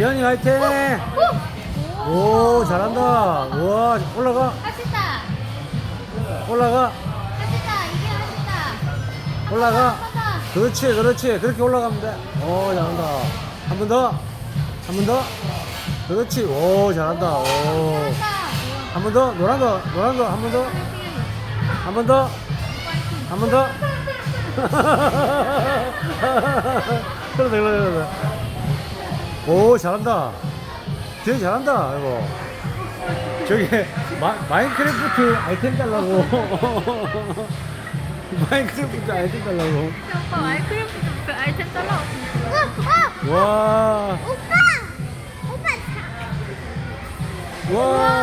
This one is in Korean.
기현이 화이팅! 오, 잘한다. 우와, 올라가, 하시다. 올라가, 하시다. 이게 하시다. 올라가. 그렇지, 그렇지. 그렇게 올라가면 돼. 오, 잘한다. 한 번 더. 한 번 더. 그렇지. 오, 잘한다. 오. 한 번 더. 노란 거, 노란 거. 한 번 더. 한 번 더. 한 번 더. 그러다, 그러다, 그러다. 오, 잘한다. 되게 잘한다, 이거. 저기, 마, 마인크래프트 아이템 달라고. 마인크래프트 아이템 달라고. 오빠 마이크로프트 그 아이템 달라고. 와, 오빠. 오빠. 와.